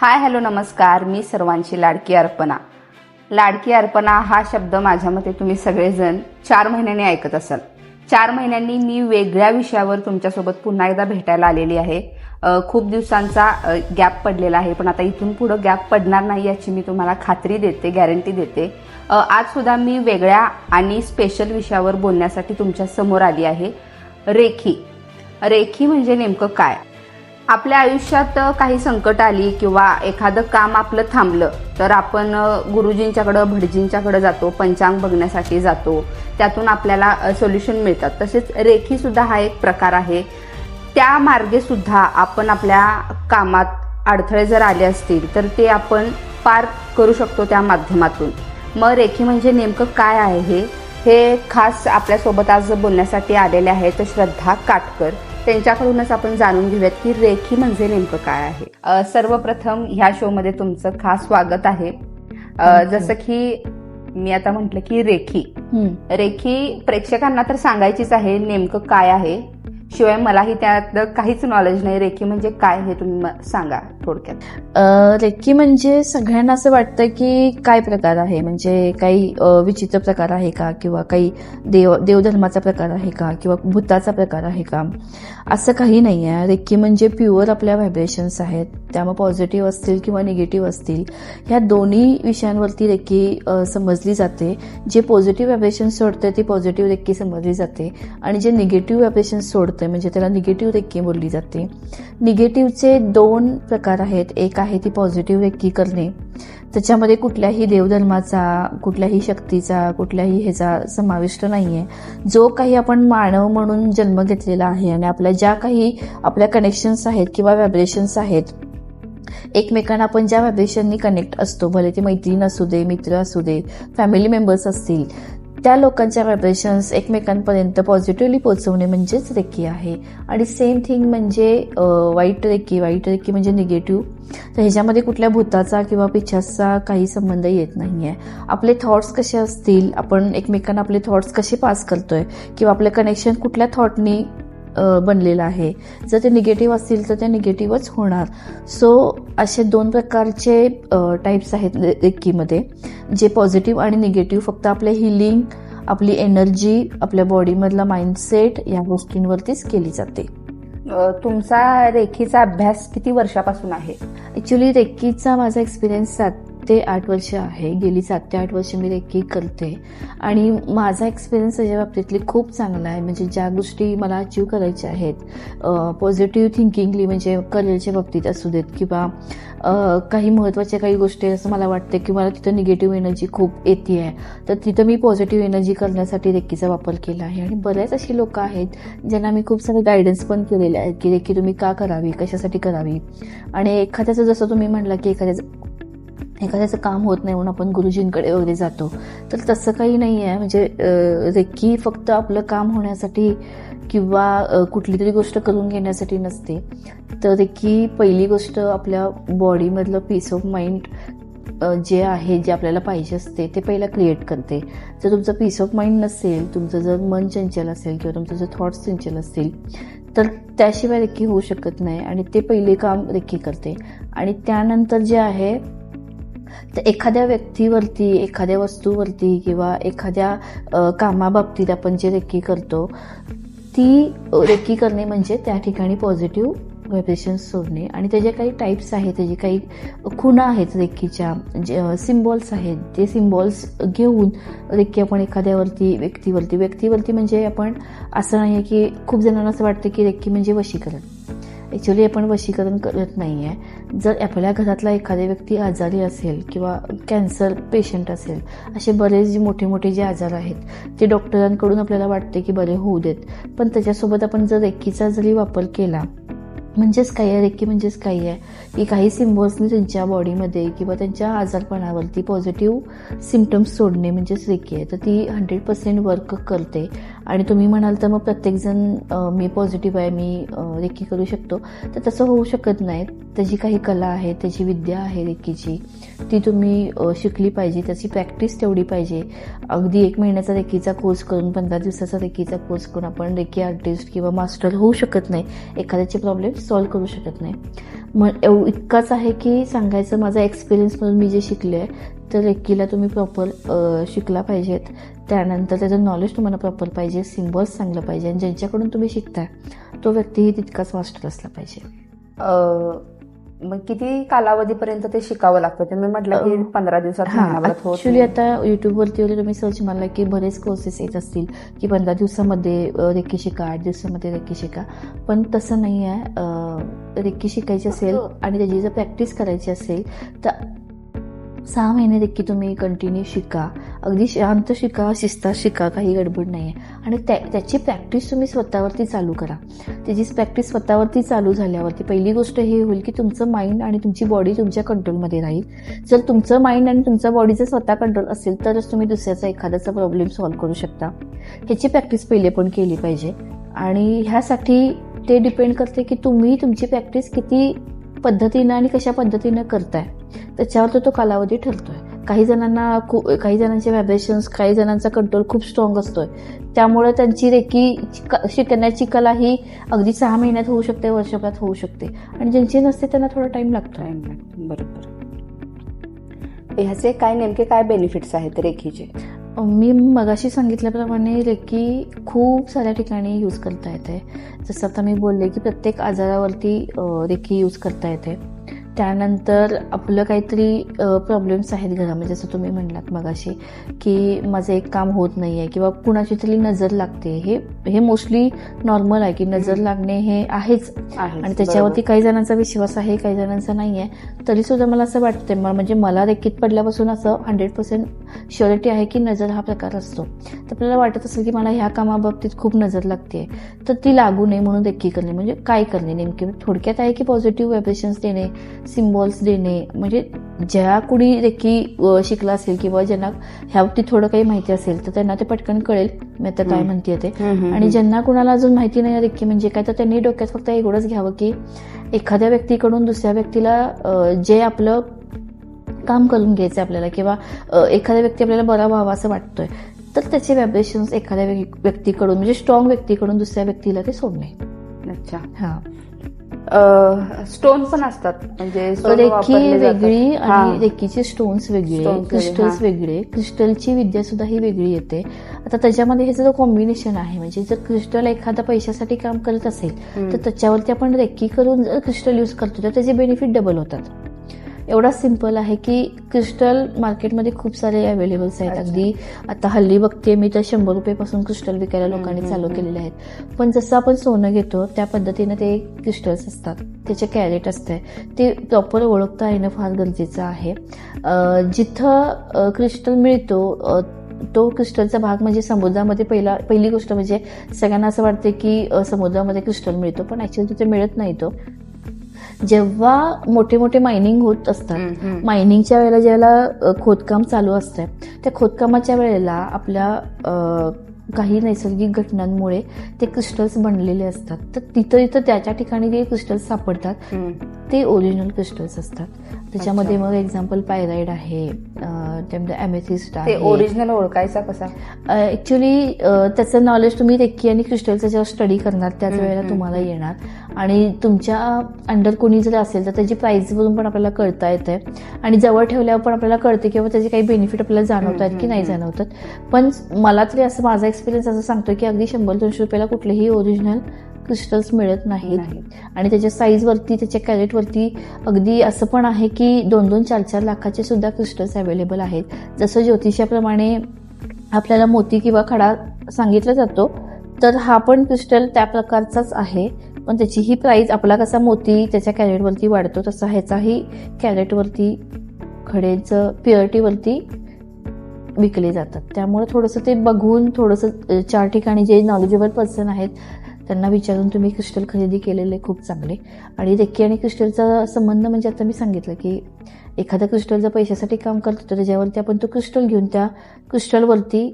Hi hello नमस्कार. मी सर्वांची लाडकी अर्पणा. लाडकी अर्पणा हा शब्द माझ्या मते तुम्ही सगळेजण चार महिन्यांनी ऐकत असाल. चार महिन्यांनी मी वेगळ्या विषयावर तुमच्यासोबत पुन्हा एकदा भेटायला आलेली आहे. खूप दिवसांचा गॅप पडलेला आहे पण आता इथून पुढं गॅप पडणार नाही याची मी तुम्हाला खात्री देते गॅरंटी देते. आजसुद्धा आज सुद्धा मी वेगळ्या आणि स्पेशल विषयावर बोलण्यासाठी तुमच्यासमोर आली आहे. रेखी. रेखी म्हणजे नेमकं काय? आपल्या आयुष्यात काही संकट आली किंवा एखादं काम आपलं थांबलं तर आपण गुरुजींच्याकडं भटजींच्याकडं जातो पंचांग बघण्यासाठी जातो. त्यातून आपल्याला सोल्युशन मिळतात. तसेच रेखीसुद्धा हा एक प्रकार आहे. त्या मार्गेसुद्धा आपण आपल्या कामात अडथळे जर आले असतील तर ते आपण पार करू शकतो त्या माध्यमातून. मग रेखी म्हणजे नेमकं काय आहे हे? हे खास आपल्यासोबत आज बोलण्यासाठी आलेले आहेत श्रद्धा काटकर. त्यांच्याकडूनच आपण जाणून घेऊयात की रेखी म्हणजे नेमकं काय आहे. सर्वप्रथम ह्या शोमध्ये तुमचं खास स्वागत आहे. जसं की मी आता म्हटलं की रेखी. रेखी प्रेक्षकांना तर सांगायचीच आहे नेमकं काय आहे. शिवाय मलाही त्यात काहीच नॉलेज नाही. रेखी म्हणजे काय हे तुम्ही म- सांगा थोडक्यात. रेकी म्हणजे सगळ्यांना असं वाटतं की काय प्रकार आहे? म्हणजे काही विचित्र प्रकार आहे का? किंवा काही देव देवधर्माचा प्रकार आहे का? किंवा भूताचा प्रकार आहे का? असं काही नाही आहे रेकी म्हणजे प्युअर आपल्या व्हायब्रेशन्स आहेत. त्यामुळे पॉझिटिव्ह असतील किंवा निगेटिव्ह असतील ह्या दोन्ही विषयांवरती रेकी समजली जाते. जे पॉझिटिव्ह व्हायब्रेशन सोडते ती पॉझिटिव्ह रेकी समजली जाते. आणि जे निगेटिव्ह व्हायब्रेशन सोडते म्हणजे त्याला निगेटिव्ह रेकी बोलली जाते. निगेटिव्हचे दोन प्रकार आहेत. एक आहे ती पॉझिटिव्ह रेकी करणे. त्याच्यामध्ये कुठल्याही देवधर्माचा कुठल्याही शक्तीचा कुठल्याही ह्याचा समाविष्ट नाहीये. जो काही आपण मानव म्हणून जन्म घेतलेला आहे आणि आपल्या ज्या काही आपल्या कनेक्शन्स आहेत किंवा व्हायब्रेशन्स आहेत एकमेकांना आपण ज्या व्हायब्रेशननी कनेक्ट असतो भले ते मैत्रीण असू दे मित्र असू दे फॅमिली मेंबर्स असतील त्या लोकांच्या व्हायब्रेशन्स एकमेकांपर्यंत पॉझिटिव्हली पोचवणे म्हणजेच रेकी आहे. आणि सेम थिंग म्हणजे वाईट रेकी वाईट रेकी म्हणजे निगेटिव्ह तर ह्याच्यामध्ये कुठल्या भूताचा किंवा पिछाचा काही संबंध येत नाही आहे आपले थॉट्स कसे असतील आपण एकमेकांना आपले थॉट्स कसे पास करतोय किंवा आपलं कनेक्शन कुठल्या थॉटनी बनलेलं आहे. जर ते निगेटिव्ह असतील तर ते निगेटिव्हच होणार. सो असे दोन प्रकारचे टाईप्स आहेत रेक्कीमध्ये जे पॉझिटिव्ह आणि निगेटिव्ह फक्त आपले हिलिंग आपली एनर्जी आपल्या बॉडीमधला माइंडसेट या गोष्टींवरतीच केली जाते. तुमचा रेखीचा अभ्यास किती वर्षापासून आहे? ॲक्च्युली रेक्कीचा माझा एक्सपिरियन्स सात ते आठ वर्ष आहे. गेली सात ते आठ वर्ष मी रेकी करते. आणि माझा एक्सपिरियन्स त्याच्या बाबतीतली खूप चांगला आहे. म्हणजे ज्या गोष्टी मला अचीव करायच्या आहेत पॉझिटिव्ह थिंकिंगली म्हणजे करिअरच्या बाबतीत असू देत किंवा काही महत्त्वाच्या काही गोष्टी असं मला वाटते की मला तिथं निगेटिव्ह एनर्जी खूप येते आहे तर तिथं मी पॉझिटिव्ह एनर्जी करण्यासाठी रेकीचा वापर केला आहे. आणि बरेच अशी लोक आहेत ज्यांना मी खूप सारे गायडन्स पण केलेले आहेत की रेकी तुम्ही का करावी? कशासाठी करावी? आणि एखाद्याचं जसं तुम्ही म्हणला की एखाद्याचं एखाद्याचं काम होत नाही म्हणून आपण गुरुजींकडे वगैरे जातो. तर तसं काही नाही आहे म्हणजे रेखी रेकी फक्त आपलं काम होण्यासाठी किंवा कुठली तरी गोष्ट करून घेण्यासाठी नसते. तर रेकी पहिली गोष्ट आपल्या बॉडीमधलं पीस ऑफ माइंड जे आहे जे आपल्याला पाहिजे असते ते पहिला क्रिएट करते. जर तुमचं पीस ऑफ माइंड नसेल तुमचं जर मन चंचल असेल किंवा तुमचं जर थॉट्स चंचल असतील तर त्याशिवाय रेकी होऊ शकत नाही आणि ते पहिले काम रेकी करते. आणि त्यानंतर जे आहे तर एखाद्या व्यक्तीवरती एखाद्या वस्तूवरती किंवा एखाद्या कामाबाबतीत आपण जे रेकी करतो ती रेकी करणे म्हणजे त्या ठिकाणी पॉझिटिव्ह व्हायब्रेशन्स सोडणे. आणि त्याचे काही टाईप्स आहेत त्याचे काही खुणा आहेत रेखीच्या जे सिम्बॉल्स आहेत ते सिम्बॉल्स घेऊन रेखी आपण एखाद्यावरती व्यक्तीवरती व्यक्तीवरती म्हणजे आपण असं नाही आहे की खूप जणांना असं वाटतं की रेखी म्हणजे वशीकरण. ॲक्च्युली आपण वशीकरण करत नाही आहे जर आपल्या घरातला एखादी व्यक्ती आजारी असेल किंवा कॅन्सर पेशंट असेल असे बरेच जे मोठे मोठे जे आजार आहेत ते डॉक्टरांकडून आपल्याला वाटते की बरे होऊ देत. पण त्याच्यासोबत आपण जर रेखीचा जरी वापर केला म्हणजेच काही आहे रेकी म्हणजेच काही आहे. की काही सिम्बॉल्सनी त्यांच्या बॉडीमध्ये किंवा त्यांच्या आजारपणावरती पॉझिटिव्ह सिमटम्स सोडणे म्हणजेच रेकी आहे. तर ती हंड्रेड पर्सेंट वर्क करते. आणि तुम्ही म्हणाल तर मग प्रत्येकजण मी पॉझिटिव्ह आहे मी रेकी करू शकतो. तर तसं होऊ शकत नाही. त्याची काही कला आहे त्याची विद्या आहे रेकीची. ती तुम्ही शिकली पाहिजे त्याची प्रॅक्टिस तेवढी पाहिजे. अगदी एक महिन्याचा रेकीचा कोर्स करून पंधरा दिवसाचा रेकीचा कोर्स करून आपण रेकी आर्टिस्ट किंवा मास्टर होऊ शकत नाही. एखाद्याचे प्रॉब्लेम्स सॉल्व्ह करू शकत नाही. मग एव इतकाच आहे की सांगायचं माझा एक्सपिरियन्स म्हणून मी जे शिकले तर रेकीला तुम्ही प्रॉपर शिकला पाहिजेत. त्यानंतर त्याचं नॉलेज तुम्हाला प्रॉपर पाहिजे सिम्बॉल्स चांगलं पाहिजे आणि ज्यांच्याकडून तुम्ही शिकताय तो व्यक्तीही तितकाच मास्टर असला पाहिजे. मग किती कालावधीपर्यंत ते शिकावं लागतं? तुम्ही म्हटलं की पंधरा दिवसात ऍक्च्युली. आता युट्यूबवरती वगैरे तुम्ही सर्च मारला की बरेच कोर्सेस येत असतील की पंधरा दिवसामध्ये रेकी शिका आठ दिवसामध्ये रेकी शिका. पण तसं नाही आहे. रेकी शिकायची असेल आणि त्याची जर प्रॅक्टिस करायची असेल तर सहा महिने देखील तुम्ही कंटिन्यू शिका. अगदी शांत शिका शिस्तात शिका काही गडबड नाही आहे आणि त्या त्याची प्रॅक्टिस तुम्ही स्वतःवरती चालू करा. त्याची प्रॅक्टिस स्वतःवरती चालू झाल्यावरती पहिली गोष्ट हे होईल की तुमचं माइंड आणि तुमची बॉडी तुमच्या कंट्रोलमध्ये राहील. जर तुमचं माइंड आणि तुमचा बॉडीचं स्वतः कंट्रोल असेल तरच तुम्ही दुसऱ्याचा एखाद्याचा प्रॉब्लेम सॉल्व्ह करू शकता. ह्याची प्रॅक्टिस पहिले पण केली पाहिजे. आणि ह्यासाठी ते डिपेंड करते की तुम्ही तुमची प्रॅक्टिस किती पद्धतीनं आणि कशा पद्धतीनं करताय त्याच्यावर तो तो कालावधी ठरतोय. काही जणांना खूप काही जणांचे व्हायब्रेशन्स काही जणांचा कंट्रोल खूप स्ट्रॉंग असतोय. त्यामुळे त्यांची रेकी शिकण्याची कला ही अगदी सहा महिन्यात होऊ शकते वर्षभरात होऊ शकते. आणि ज्यांची नसते त्यांना थोडा टाइम लागतो Time लागतो. बरोबर. ह्याचे काय नेमके काय बेनिफिट्स आहेत रेखीचे? मी मगाशी सांगितल्याप्रमाणे रेकी खूप साऱ्या ठिकाणी यूज करता येते. जसं आता मी बोलले की प्रत्येक आजारावरती रेकी यूज करता येते. त्यानंतर आपलं काहीतरी प्रॉब्लेम्स आहेत घरामध्ये जसं तुम्ही म्हणलात मगाशी की माझं एक काम होत नाही आहे किंवा कुणाची तरी नजर लागते. हे हे मोस्टली नॉर्मल आहे की नजर लागणे हे आहेच. आहे आणि त्याच्यावरती काही जणांचा विश्वास आहे काही जणांचा नाही आहे तरी सुद्धा मला असं वाटतंय म- म्हणजे मला रेकीत पडल्यापासून असं हंड्रेड पर्सेंट शुअरिटी आहे की नजर हा प्रकार असतो. तर आपल्याला वाटत असेल की मला ह्या कामाबाबतीत खूप नजर लागते तर ती लागू नये म्हणून रेकी करणे म्हणजे काय करणे नेमके? थोडक्यात आहे की पॉझिटिव्ह व्हायब्रेशन्स देणे सिम्बॉल्स देणे म्हणजे ज्या कुणी अ, शिकला असेल किंवा ज्यांना ह्याबाबतीत थोडं काही माहिती असेल तर त्यांना ते पटकन कळेल. मी आता काय. म्हणते ते. आणि ज्यांना कुणाला अजून माहिती नाही रेक्की म्हणजे काय तर त्यांनी डोक्यात फक्त एवढंच घ्यावं की एखाद्या व्यक्तीकडून दुसऱ्या व्यक्तीला जे आपलं काम करून घ्यायचं आपल्याला किंवा एखाद्या व्यक्ती आपल्याला बरा व्हावा असं वाटतोय तर त्याचे व्हायब्रेशन्स एखाद्या व्यक्- व्यक्तीकडून म्हणजे स्ट्रॉंग व्यक्तीकडून दुसऱ्या व्यक्तीला ते सोडणे. अच्छा. हा. स्टोन पण असतात म्हणजे जातात. वेगळी. आणि रेकीचे स्टोन्स वेगळे क्रिस्टल्स. वेगळे क्रिस्टलची विद्या सुद्धा ही वेगळी येते आता त्याच्यामध्ये हे जर कॉम्बिनेशन आहे म्हणजे जर क्रिस्टल एखादा पैशासाठी काम करत असेल. तर त्याच्यावरती आपण रेकी करून जर क्रिस्टल यूज करतो तर त्याचे बेनिफिट डबल होतात एवढा सिंपल आहे की क्रिस्टल मार्केटमध्ये खूप सारे अवेलेबल्स आहेत. अगदी आता हल्ली बघते मी तर शंभर रुपयेपासून क्रिस्टल विकायला लोकांनी चालू. केलेले आहेत. पण जसं आपण सोनं घेतो त्या पद्धतीने ते क्रिस्टल्स असतात. त्याचे कॅरेट असते. ते प्रॉपर ओळखता येणं फार गरजेचं आहे. जिथं क्रिस्टल मिळतो तो क्रिस्टलचा भाग म्हणजे समुद्रामध्ये पहिला पहिली गोष्ट म्हणजे सगळ्यांना असं वाटते की समुद्रामध्ये क्रिस्टल मिळतो पण ऍक्च्युअली तिथे मिळत नाही तो. जेव्हा मोठे मोठे मायनिंग होत असतात. मायनिंगच्या वेळेला ज्यावेळेला अ, खोदकाम चालू असतं त्या खोदकामाच्या वेळेला आपल्या काही नैसर्गिक घटनांमुळे ते क्रिस्टल्स बनलेले असतात तर तिथं इथं त्याच्या ठिकाणी जे क्रिस्टल्स सापडतात. ते ओरिजिनल क्रिस्टल्स असतात त्याच्यामध्ये. मग एक्झाम्पल पायराईड आहे त्यामध्ये अमेथिस्ट ते आहे. ओरिजिनल ओळखायचा कसा? ऍक्च्युली त्याचं नॉलेज तुम्ही रेक्की आणि क्रिस्टलचं जेव्हा स्टडी करणार त्याच वेळेला तुम्हाला येणार. आणि तुमच्या अंडर कोणी जर असेल तर त्याची प्राईसवरून पण आपल्याला कळता येते आणि जवळ ठेवल्यावर पण आपल्याला कळते किंवा त्याचे काही बेनिफिट आपल्याला जाणवत आहेत की नाही. जाणवतात पण मला तरी असं माझा एक्सपिरियन्स असं सांगतो की अगदी शंभर दोनशे रुपयाला कुठलेही ओरिजिनल क्रिस्टल्स मिळत नाहीत. नाही. आणि त्याच्या साईजवरती त्याच्या कॅरेटवरती अगदी असं पण आहे की दोन दोन चार चार लाखाचे सुद्धा क्रिस्टल्स अवेलेबल आहेत. जसं ज्योतिषाप्रमाणे आपल्याला मोती किंवा खडा सांगितला जातो तर हा पण क्रिस्टल त्या प्रकारचाच आहे. पण त्याची ही प्राईस आपला कसा मोती त्याच्या कॅरेटवरती वाढतो तसा ह्याचाही कॅरेटवरती खडेचं प्युरिटीवरती विकले जातात. त्यामुळे थोडंसं ते बघून थोडंसं चार ठिकाणी जे नॉलेजेबल पर्सन आहेत त्यांना विचारून तुम्ही क्रिस्टल खरेदी केलेले खूप चांगले. आणि रेक्की आणि क्रिस्टलचा संबंध म्हणजे आता मी सांगितलं की एखादा क्रिस्टल जर पैशासाठी काम करतो तर त्याच्यावरती आपण तो क्रिस्टल घेऊन त्या क्रिस्टलवरती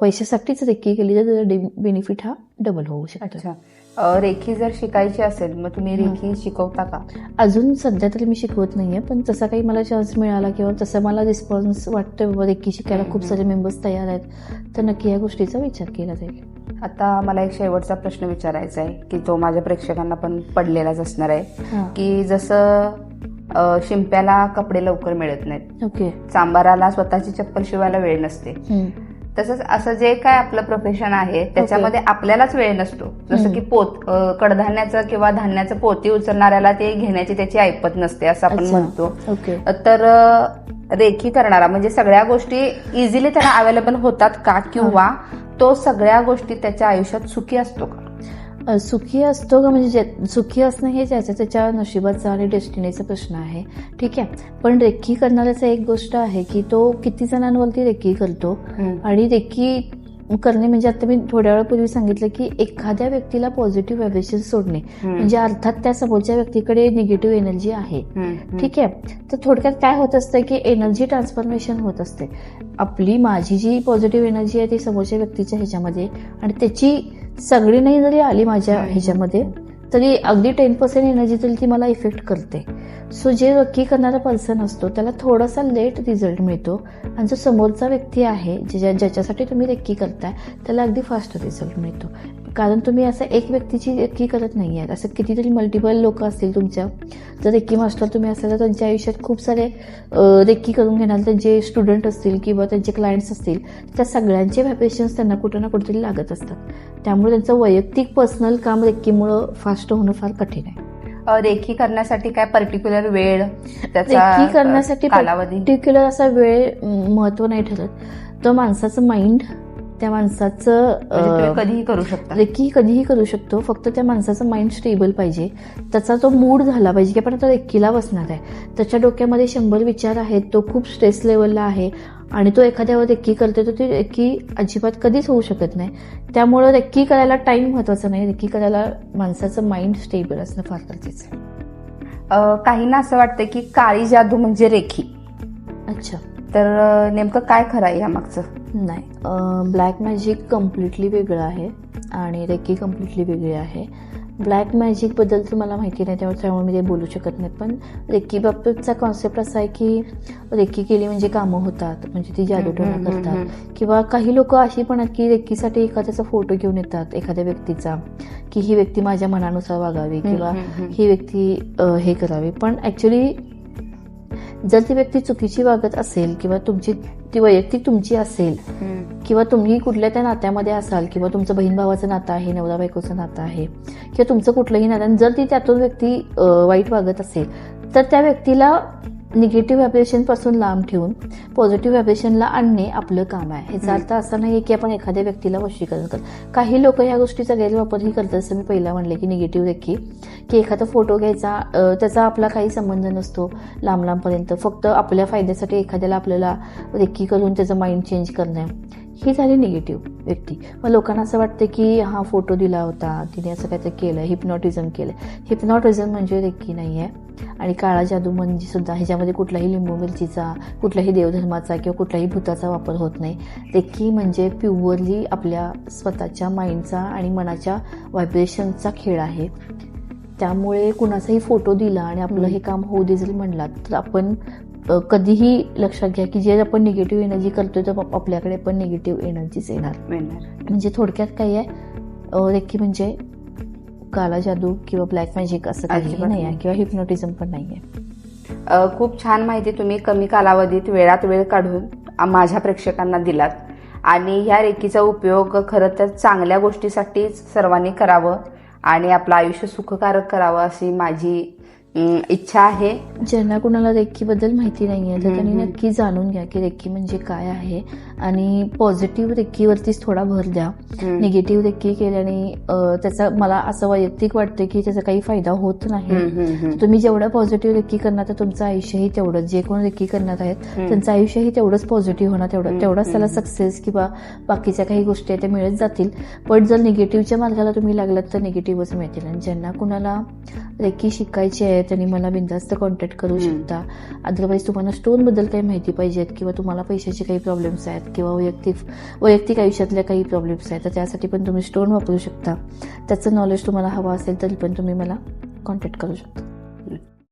पैशासाठीच रेक्की केली तर त्याचा बेनिफिट हा डबल होऊ शकतो. रेखी जर शिकायची असेल मग तुम्ही. रेखी शिकवता का? अजून सध्या तरी मी शिकवत नाहीये पण तसा काही मला चान्स मिळाला किंवा तसा मला रिस्पॉन्स वाटतोय बाबा रेक्की शिकायला खूप. सारे मेंबर्स तयार आहेत तर नक्की या गोष्टीचा विचार केला जाईल. आता मला एक शेवटचा प्रश्न विचारायचा आहे की तो माझ्या प्रेक्षकांना पण पडलेलाच असणार आहे की जसं शिंप्याला कपडे लवकर मिळत नाहीत. ओके. चांबाराला स्वतःची चप्पल शिवायला वेळ नसते. तसंच असं जे काय आपलं प्रोफेशन आहे त्याच्यामध्ये आपल्यालाच वेळ नसतो. जसं. की पोत कडधान्याचं किंवा धान्याचं पोती उचलणाऱ्याला ते घेण्याची त्याची ऐपत नसते असं आपण. म्हणतो. तर रेखी करणारा म्हणजे सगळ्या गोष्टी इझिली त्याला अवेलेबल होतात का किंवा तो सगळ्या गोष्टी त्याच्या आयुष्यात सुखी असतो का? सुखी असतो का म्हणजे सुखी असणं हे ज्याच्या त्याच्या नशिबाचा आणि डेस्टिनीचा प्रश्न आहे. ठीक आहे. पण रेकी करणाऱ्याचा एक गोष्ट आहे की तो किती जणांवरती रेकी करतो आणि रेकी करणे म्हणजे आता मी थोड्या वेळापूर्वी सांगितलं की एखाद्या व्यक्तीला पॉझिटिव्ह व्हायब्रेशन सोडणे. म्हणजे अर्थात त्या समोरच्या व्यक्तीकडे निगेटिव्ह एनर्जी आहे. ठीक आहे? तर थोडक्यात काय होत असतं की एनर्जी ट्रान्सफॉर्मेशन होत असते. आपली माझी जी पॉझिटिव्ह एनर्जी आहे ती समोरच्या व्यक्तीच्या ह्याच्यामध्ये आणि त्याची सगळी नाही जरी आली माझ्या. ह्याच्यामध्ये तरी अगदी टेन पर्सेंट एनर्जी तरी ती मला इफेक्ट करते. सो जे नक्की करणारा पर्सन असतो त्याला थोडासा लेट रिझल्ट मिळतो. आणि जो समोरचा व्यक्ती आहे ज्याच्यासाठी तुम्ही रेक्की करताय त्याला अगदी फास्ट रिझल्ट मिळतो. कारण तुम्ही असं एक व्यक्तीची रेक्की करत नाही आहे असं कितीतरी मल्टिपल लोक असतील तुमच्या. जर रेक्की मास्टर तुम्ही असाल तर त्यांच्या आयुष्यात खूप सारे अ, रेक्की करून घेणार त्यांचे स्टुडंट असतील किंवा त्यांचे क्लायंट्स असतील त्या सगळ्यांचे व्हायब्रेशन्स त्यांना कुठं ना कुठेतरी लागत असतात. त्यामुळे त्यांचं वैयक्तिक पर्सनल काम रेक्कीमुळं फास्ट होणं फार कठीण आहे. रेखी करण्यासाठी काय पर्टिक्युलर वेळ रेकी करण्यासाठी पर्टिक्युलर असा वेळ महत्त्व नाही ठरत. तो माणसाचं माइंड त्या माणसाचं म्हणजे कधीही करू शकता. रेकी कधीही करू शकतो फक्त त्या माणसाचं माइंड स्टेबल पाहिजे. त्याचा तो मूड झाला पाहिजे की आपण आता रेक्कीला बसणार आहे. त्याच्या डोक्यामध्ये शंभर विचार आहेत तो खूप स्ट्रेस लेवलला आहे आणि तो एखाद्यावर रेक्की करते तर ती रेक्की अजिबात कधीच होऊ शकत नाही. त्यामुळं रेक्की करायला टाइम महत्त्वाचा नाही. रेक्की करायला माणसाचं माइंड स्टेबल असणं फार गरजेचं आहे. काहींना असं वाटतं की काळी जादू म्हणजे रेखी. अच्छा. तर नेमकं काय खरं आहे या मागचं नाही. ब्लॅक मॅजिक कम्प्लिटली वेगळं आहे आणि रेकी कम्प्लिटली वेगळी आहे. ब्लॅक मॅजिकबद्दल तर मला माहिती नाही त्यामुळे त्यामुळे मी ते बोलू शकत नाही. पण रेकी बाबतीतचा कॉन्सेप्ट असा आहे की रेकी केली म्हणजे कामं होतात म्हणजे ती जादूटोणा करतात. किंवा काही लोक अशी पण आहेत की रेकीसाठी एखाद्याचा फोटो घेऊन येतात एखाद्या व्यक्तीचा की ही व्यक्ती माझ्या मनानुसार वागावी किंवा. ही व्यक्ती हे करावी. पण ऍक्च्युली जर ती व्यक्ती चुकीची वागत असेल किंवा तुमची ती वैयक्तिक तुमची असेल. किंवा तुम्ही कुठल्या त्या नात्यामध्ये असाल किंवा तुमचं बहीण भावाचं नातं आहे नवरा बायकोचं नातं आहे किंवा तुमचं कुठलंही नातं जर ती त्यातून व्यक्ती वाईट वागत असेल तर त्या व्यक्तीला निगेटिव्ह व्हायब्रेशनपासून लांब ठेवून पॉझिटिव्ह व्हायब्रेशनला आणणे आपलं काम आहे. ह्याचा अर्थ असा नाही की आपण एखाद्या व्यक्तीला वशीकरण कर काही लोक या गोष्टीचा गैरवापरही करतात. जसं मी पहिला म्हणले की निगेटिव्ह रेखी की एखादा फोटो घ्यायचा त्याचा आपला काही संबंध नसतो लांब लांबपर्यंत फक्त आपल्या फायद्यासाठी एखाद्याला आपल्याला रेकी करून त्याचं माइंड चेंज करणं ही झाली निगेटिव्ह व्यक्ती. मग लोकांना असं वाटतं की हा फोटो दिला होता तिने असं काहीतरी केलं हिप्नॉटिझम केलं. हिप्नॉटिझम म्हणजे रेकी नाही आहे आणि काळा जादू म्हणजे सुद्धा ह्याच्यामध्ये कुठलाही लिंबू मिरचीचा कुठल्याही देवधर्माचा किंवा कुठल्याही भूताचा वापर होत नाही. रेकी म्हणजे प्युअरली आपल्या स्वतःच्या माइंडचा आणि मनाच्या व्हायब्रेशनचा खेळ आहे. त्यामुळे कुणाचाही फोटो दिला आणि आपलं हे काम होऊ दे जरी म्हणलात तर आपण कधीही लक्षात घ्या की जे आपण निगेटिव्ह एनर्जी करतोय तर आप- आपल्याकडे पण निगेटिव्ह एनर्जीच येणार. म्हणजे थोडक्यात काय आहे? रेकी म्हणजे काला जादू किंवा ब्लॅक मॅजिक असं काही नाही आहे. किंवा हिप्नोटिझम पण नाही आहे. खूप छान माहिती तुम्ही कमी कालावधीत वेळात वेळ काढून माझ्या प्रेक्षकांना दिलात. आणि ह्या रेकीचा उपयोग खरं तर चांगल्या गोष्टीसाठीच सर्वांनी करावं आणि आपलं आयुष्य सुखकारक करावं अशी माझी इच्छा आहे ज्यांना कुणाला रेक्कीबद्दल माहिती नाही आहे तर त्यांनी. नक्की जाणून घ्या की रेक्की म्हणजे काय आहे आणि पॉझिटिव्ह रेक्कीवरतीच थोडा भर द्या. निगेटिव्ह रेक्की केल्याने त्याचा मला असं वैयक्तिक वाटतं की त्याचा काही फायदा होत नाही. तुम्ही जेवढं पॉझिटिव्ह रेक्की करणार तर तुमचं आयुष्यही तेवढंच जे कोण रेक्की करणार आहेत. त्यांचं आयुष्यही तेवढंच पॉझिटिव्ह होणार तेवढं तेवढाच त्याला. सक्सेस किंवा बाकीच्या काही गोष्टी आहेत त्या मिळत जातील पण जर निगेटिव्हच्या मार्गाला तुम्ही लागलात तर निगेटिव्हच मिळतील आणि ज्यांना कुणाला रेकी शिकायची आहे त्यांनी मला बिंदास्त कॉन्टॅक्ट करू. शकता. अदरवाईज तुम्हाला स्टोनबद्दल काही माहिती पाहिजेत किंवा तुम्हाला पैशाचे काही प्रॉब्लेम्स आहेत किंवा वैयक्तिक वैयक्तिक आयुष्यातल्या काही प्रॉब्लेम्स आहेत तर त्यासाठी पण तुम्ही स्टोन वापरू शकता. त्याचं नॉलेज तुम्हाला हवं असेल तरी पण तुम्ही मला कॉन्टॅक्ट करू शकता.